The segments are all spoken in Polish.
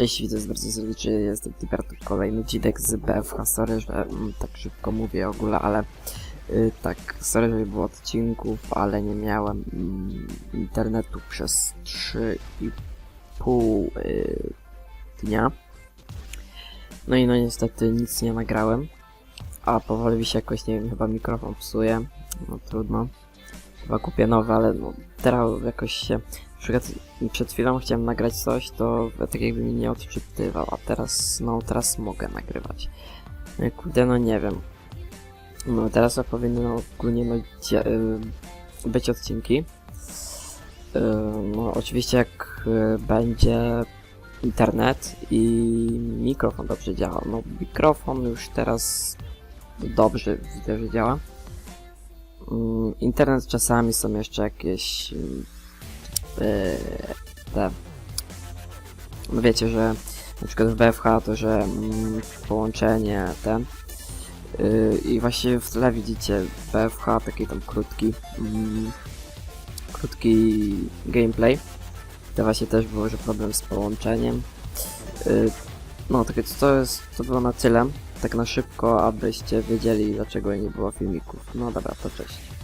Cześć, widzę bardzo serdecznie, jestem Tibertus, kolejny dzidek z BFH, sorry, że mm, tak szybko mówię w ogóle, ale y, tak, sorry, że nie było odcinków, ale nie miałem mm, internetu przez 3,5 y, dnia. No i no niestety nic nie nagrałem, a powoli mi się jakoś, nie wiem, chyba mikrofon psuje, no trudno. Chyba kupię nowy, ale no, teraz jakoś się przykład przed chwilą chciałem nagrać coś, to tak jakby mi nie odczytywał, a teraz, no teraz mogę nagrywać. I Kurde, no nie wiem. No teraz to powinny no, ogólnie no, y, być odcinki. Y, no oczywiście jak będzie internet i mikrofon dobrze działa. No mikrofon już teraz dobrze widzę, że działa. Mm, Internet czasami są jeszcze jakieś mm, e, te no wiecie, że na przykład w BFH to, że mm, połączenie ten yy, i właśnie w tle widzicie BFH taki tam krótki mm, krótki gameplay. To właśnie też było, że problem z połączeniem. Yy, no takie to jest, to było na tyle. Tak na szybko, abyście wiedzieli dlaczego nie było filmików. No dobra, to cześć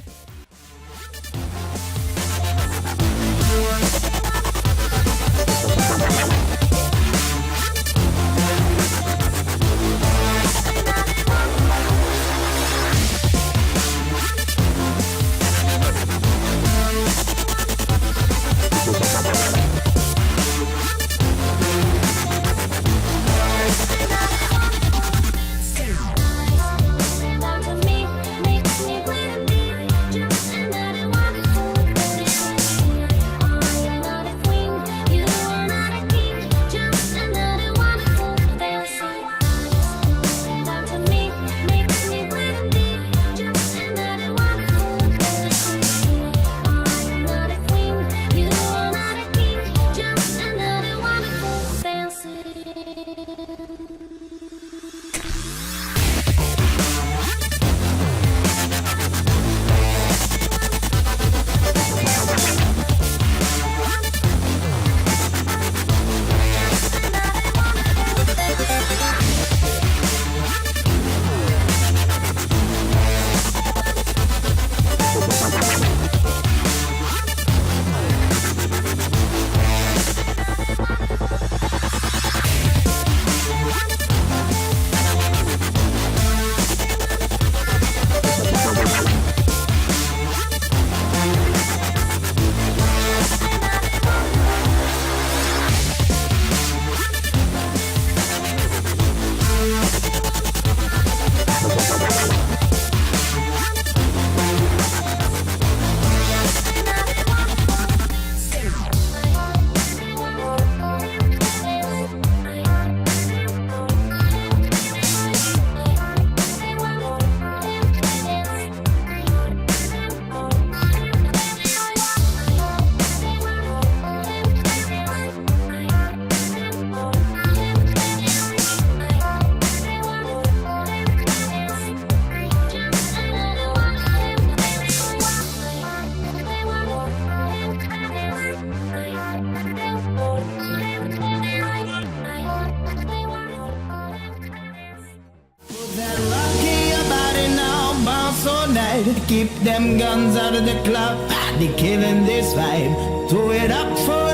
all night. Keep them guns out of the club. They killing this vibe. Do it up for